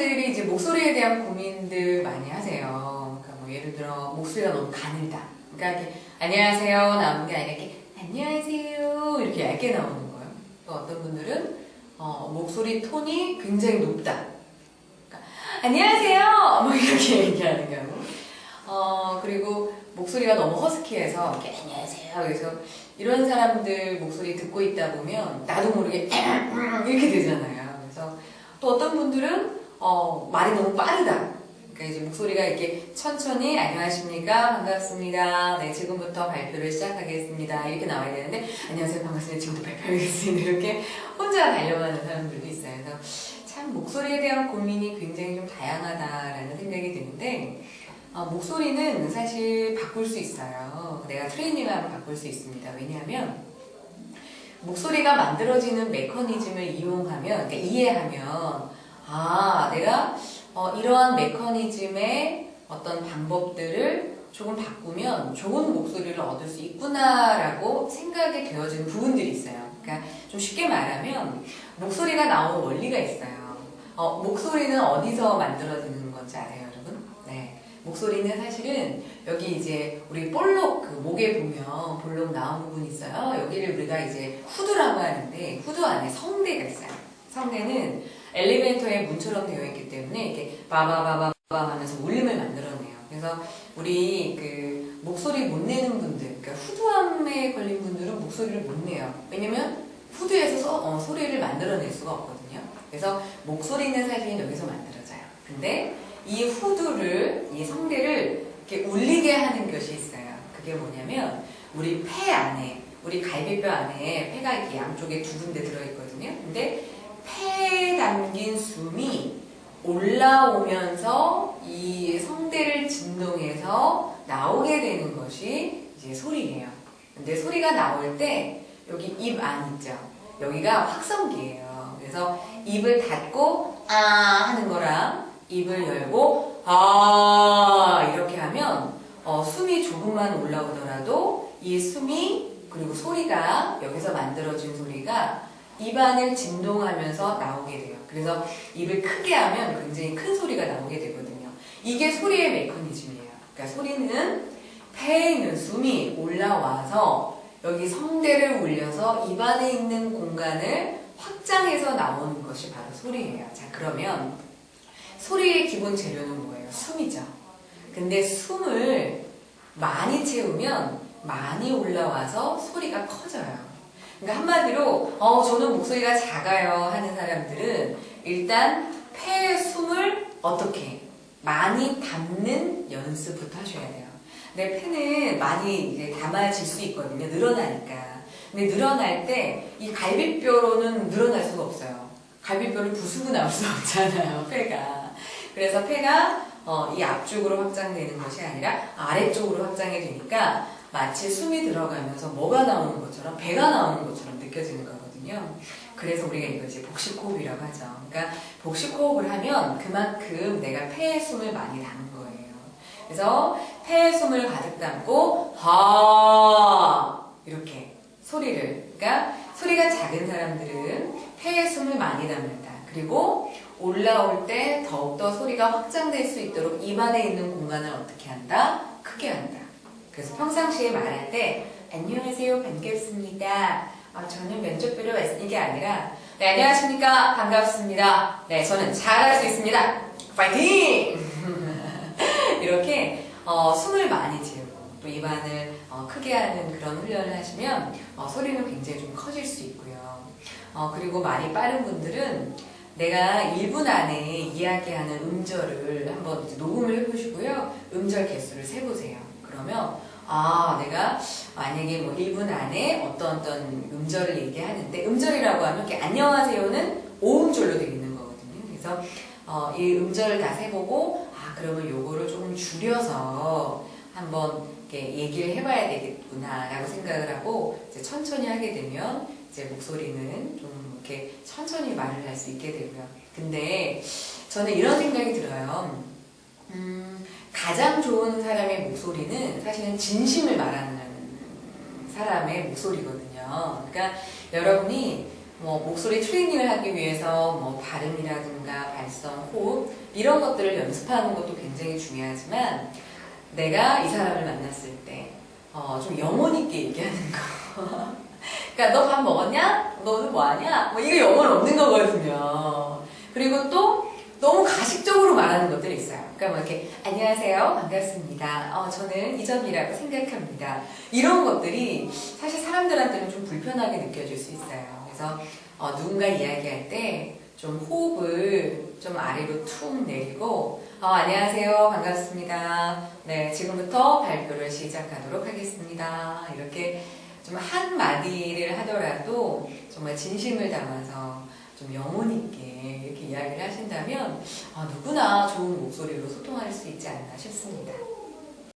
사람들이 이제 목소리에 대한 고민들 많이 하세요. 그러니까 뭐 예를 들어 목소리가 너무 가늘다. 그러니까 이렇게 안녕하세요 나오는 게 아니라 이렇게 안녕하세요 이렇게 얇게 나오는 거예요. 또 어떤 분들은 어, 목소리 톤이 굉장히 높다. 그러니까 안녕하세요 뭐 이렇게 얘기하는 경우. 어 그리고 목소리가 너무 허스키해서 이렇게 안녕하세요 그래서 이런 사람들 목소리 듣고 있다 보면 나도 모르게 이렇게 되잖아요. 그래서 또 어떤 분들은 어, 말이 너무 빠르다. 그러니까 이제 목소리가 이렇게 천천히 안녕하십니까 반갑습니다. 네 지금부터 발표를 시작하겠습니다. 이렇게 나와야 되는데 안녕하세요 반갑습니다. 지금부터 발표하겠습니다. 이렇게 혼자 달려가는 사람들도 있어요. 그래서 참 목소리에 대한 고민이 굉장히 좀 다양하다라는 생각이 드는데 어, 목소리는 사실 바꿀 수 있어요. 내가 트레이닝을 하면 바꿀 수 있습니다. 왜냐하면 목소리가 만들어지는 메커니즘을 이용하면, 그러니까 이해하면, 아, 내가 어, 이러한 메커니즘의 어떤 방법들을 조금 바꾸면 좋은 목소리를 얻을 수 있구나라고 생각이 되어지는 부분들이 있어요. 그러니까 좀 쉽게 말하면 목소리가 나오는 원리가 있어요. 어, 목소리는 어디서 만들어지는 건지 알아요, 여러분? 네. 목소리는 사실은 여기 이제 우리 볼록 그 목에 보면 볼록 나온 부분 있어요. 여기를 우리가 이제 후두라고 하는데 후두 안에 성대가 있어요. 성대는 엘리베이터의 문처럼 되어 있기 때문에 이렇게 바바바바바 하면서 울림을 만들어내요. 그래서 우리 그 목소리 못 내는 분들, 그러니까 후두암에 걸린 분들은 목소리를 못 내요. 왜냐면 후두에서 소, 어, 소리를 만들어낼 수가 없거든요. 그래서 목소리는 사실 여기서 만들어져요. 근데 이 후두를, 이 성대를 이렇게 울리게 하는 것이 있어요. 그게 뭐냐면 우리 폐 안에, 우리 갈비뼈 안에 폐가 이렇게 양쪽에 두 군데 들어있거든요. 근데 폐에 담긴 숨이 올라오면서 이 성대를 진동해서 나오게 되는 것이 이제 소리예요. 근데 소리가 나올 때 여기 입 안 있죠? 여기가 확성기예요. 그래서 입을 닫고 아 하는 거랑 입을 열고 아 이렇게 하면 어, 숨이 조금만 올라오더라도 이 숨이 그리고 소리가 여기서 만들어진 소리가 입안을 진동하면서 나오게 돼요. 그래서 입을 크게 하면 굉장히 큰 소리가 나오게 되거든요. 이게 소리의 메커니즘이에요. 그러니까 소리는 폐에 있는 숨이 올라와서 여기 성대를 울려서 입안에 있는 공간을 확장해서 나오는 것이 바로 소리예요. 자, 그러면 소리의 기본 재료는 뭐예요? 숨이죠. 근데 숨을 많이 채우면 많이 올라와서 소리가 커져요. 그러니까 한마디로 어 저는 목소리가 작아요 하는 사람들은 일단 폐의 숨을 어떻게 많이 담는 연습부터 하셔야 돼요. 내 폐는 많이 이제 담아질 수 있거든요. 늘어나니까. 근데 늘어날 때 이 갈비뼈로는 늘어날 수가 없어요. 갈비뼈를 부수고 나올 수 없잖아요. 폐가. 그래서 폐가 어, 이 앞쪽으로 확장되는 것이 아니라 아래쪽으로 확장이 되니까 마치 숨이 들어가면서 뭐가 나오는 것처럼 배가 나오는 것처럼 느껴지는 거거든요. 그래서 우리가 이걸 이제 복식호흡이라고 하죠. 그러니까 복식호흡을 하면 그만큼 내가 폐에 숨을 많이 담은 거예요. 그래서 폐에 숨을 가득 담고 하 이렇게 소리를 그러니까 소리가 작은 사람들은 폐에 숨을 많이 담는다. 그리고 올라올 때 더욱더 소리가 확장될 수 있도록 입안에 있는 공간을 어떻게 한다? 크게 한다. 그래서 평상시에 말할 때 안녕하세요 반갑습니다. 아, 저는 면접보러 왔 이게 아니라 네 안녕하십니까 반갑습니다. 네 저는 잘할 수 있습니다. 파이팅! 이렇게 어, 숨을 많이 채우고 또 입안을 어, 크게 하는 그런 훈련을 하시면 어, 소리는 굉장히 좀 커질 수 있고요. 어, 그리고 말이 빠른 분들은 내가 1분 안에 이야기하는 음절을 한번 녹음을 해보시고요. 음절 개수를 세보세요. 그러면 아 내가 만약에 뭐 1분 안에 어떤 어떤 음절을 얘기하는데 음절이라고 하면 이렇게 안녕하세요는 5음절로 되어 있는 거거든요. 그래서 어, 이 음절을 다 세보고 아 그러면 요거를 조금 줄여서 한번 이렇게 얘기를 해봐야 되겠구나라고 생각을 하고 이제 천천히 하게 되면 이제 목소리는 좀 이렇게 천천히 말을 할 수 있게 되고요. 근데 저는 이런 생각이 들어요. 음, 가장 좋은 사람의 목소리는 사실은 진심을 말하는 사람의 목소리거든요. 그러니까 여러분이 뭐 목소리 트레이닝을 하기 위해서 뭐 발음이라든가 발성, 호흡 이런 것들을 연습하는 것도 굉장히 중요하지만 내가 이 사람을 만났을 때, 어, 좀 영혼 있게 얘기하는 거. 그러니까 너 밥 먹었냐? 너 오늘 뭐 하냐? 뭐 이거 영혼 없는 거거든요. 그리고 또 너무 가식적으로 말하는 것들이 있어요. 그러니까 뭐 이렇게 안녕하세요, 반갑습니다. 어, 저는 이 점이라고 생각합니다. 이런 것들이 사실 사람들한테는 좀 불편하게 느껴질 수 있어요. 그래서 어, 누군가 이야기할 때 좀 호흡을 좀 아래로 툭 내리고 어, 안녕하세요, 반갑습니다. 네, 지금부터 발표를 시작하도록 하겠습니다. 이렇게 좀 한마디를 하더라도 정말 진심을 담아서 좀 영혼 있게 이렇게 이야기를 하신다면 아, 누구나 좋은 목소리로 소통할 수 있지 않나 싶습니다.